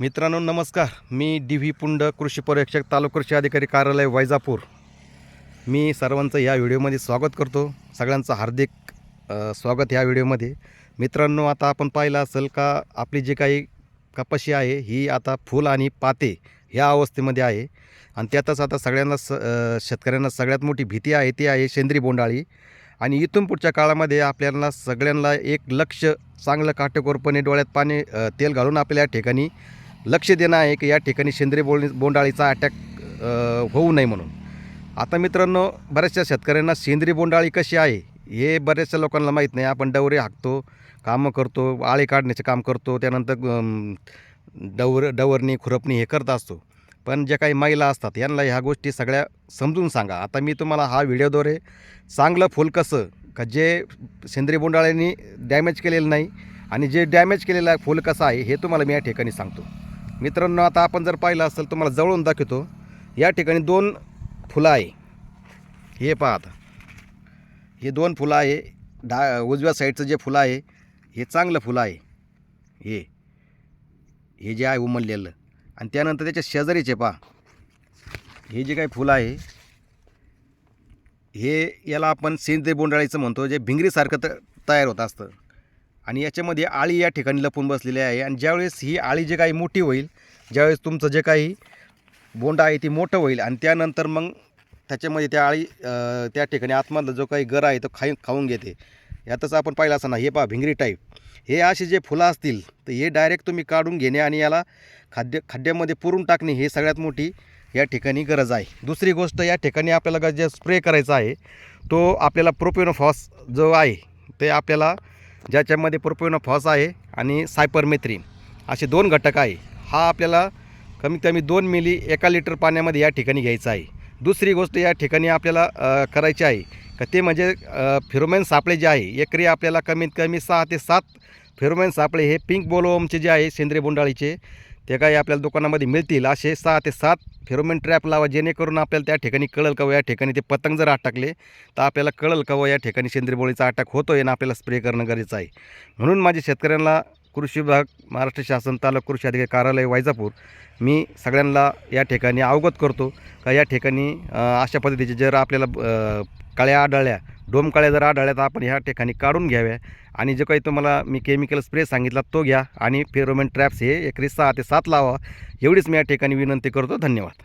मित्रांनो नमस्कार. मी D V Pund कृषी पर्यवेक्षक तालुका कृषी अधिकारी कार्यालय वैजापूर. मी सर्वांचं या व्हिडिओमध्ये स्वागत करतो. सगळ्यांचं हार्दिक स्वागत ह्या व्हिडिओमध्ये. मित्रांनो आता आपण पाहिलं असेल का आपली जी काही कपाशी आहे ही आता फुल आणि पाते ह्या अवस्थेमध्ये आहे. आणि त्यातच आता सगळ्यांना स शेतकऱ्यांना सगळ्यात मोठी भीती आहे ती आहे सेंद्री बोंडाळी. आणि इथून पुढच्या काळामध्ये आपल्याला सगळ्यांना एक लक्ष चांगलं काटेकोरपणे डोळ्यात पाणी तेल घालून आपल्या ठिकाणी लक्ष देणं आहे की या ठिकाणी सेंद्रिय बोल बोंडाळीचा अटॅक होऊ नये म्हणून. आता मित्रांनो बऱ्याचशा शेतकऱ्यांना सेंद्रिय बोंडाळी कशी आहे हे बऱ्याचशा लोकांना माहीत नाही. आपण डवरे हाकतो कामं करतो आळे काढण्याचे काम करतो त्यानंतर डवर डवरणी खुरपणी हे करत असतो. पण ज्या काही महिला असतात यांना ह्या गोष्टी सगळ्या समजून सांगा. आता मी तुम्हाला हा व्हिडिओद्वारे चांगलं फुल कसं का जे सेंद्रिय बोंडाळ्यांनी डॅमेज केलेलं नाही आणि जे डॅमेज केलेलं आहे फुल कसं आहे हे तुम्हाला मी या ठिकाणी सांगतो. मित्रांनो आता आपण जर पाहिलं असेल तुम्हाला जवळून दाखवतो. या ठिकाणी दोन फुलं आहे. हे पहा आता. हे दोन फुलं आहे. डा उजव्या साईडचं जे फुलं आहे हे चांगलं फुलं आहे. हे. हे जे आहे उमललेलं. आणि त्यानंतर त्याच्या शेजारीचे पहा. हे जे काही फुलं आहे हे याला आपण सेंद्रिय बोंडाळीचं म्हणतो. जे भिंगरीसारखं त तयार होत असतं. आणि याच्यामध्ये आळी या ठिकाणी लपून बसलेली आहे. आणि ज्यावेळेस ही आळी जे काही मोठी होईल ज्यावेळेस तुमचं जे काही बोंड आहे ती मोठं होईल आणि त्यानंतर मग त्याच्यामध्ये त्या आळी त्या ठिकाणी आतमधला जो काही गर आहे तो खाई खाऊन घेते. यातच आपण पाहिलं असं ना हे पहा भिंगरी टाईप हे असे जे फुलं असतील तर हे डायरेक्ट तुम्ही काढून घेणे आणि याला खाद्य खाद्यामध्ये पुरून टाकणे हे सगळ्यात मोठी या ठिकाणी गरज आहे. दुसरी गोष्ट या ठिकाणी आपल्याला जे स्प्रे करायचा आहे तो आपल्याला प्रोपिनोफॉस जो आहे ते आपल्याला ज्याच्यामध्ये प्रोपिनोफॉस आहे आणि सायपरमेथ्रीन असे दोन घटक आहे. हा आपल्याला कमीत कमी दोन मिली एका लिटर पाण्यामध्ये या ठिकाणी घ्यायचा आहे. दुसरी गोष्ट या ठिकाणी आपल्याला करायची आहे का ते म्हणजे फिरोमेन सापळे जे आहे एकरी आपल्याला कमीत कमी सहा ते सात फेरोमेन सापळे हे पिंक बोलोमचे जे आहे सेंद्रिय बोंडाळीचे ते काही आपल्याला दुकानामध्ये मिळतील. असे सहा ते सात फेरोमेन ट्रॅप लावा जेणेकरून आपल्याला त्या ठिकाणी कळल का या ठिकाणी ते पतंग जर अटकले तर आपल्याला कळल का या ठिकाणी सेंद्रिय बोळीचा अटॅक होतो आहे आणि आपल्याला स्प्रे करणं गरजेचं आहे. म्हणून माझ्या शेतकऱ्यांना कृषी विभाग महाराष्ट्र शासन तालुका कृषी अधिकारी कार्यालय वैजापूर मी सगळ्यांना या ठिकाणी अवगत करतो का या ठिकाणी अशा पद्धतीचे जर आपल्याला कळ्या आढळल्या. डोमकळ्या जर आढळल्या तर आपण ह्या ठिकाणी काढून घ्याव्या. आणि जो काही तुम्हाला मी केमिकल स्प्रे सांगितला तो घ्या आणि फेरोमेन ट्रॅप्स हे एकरी सहा ते सात लावा. एवढीच मी या ठिकाणी विनंती करतो. धन्यवाद.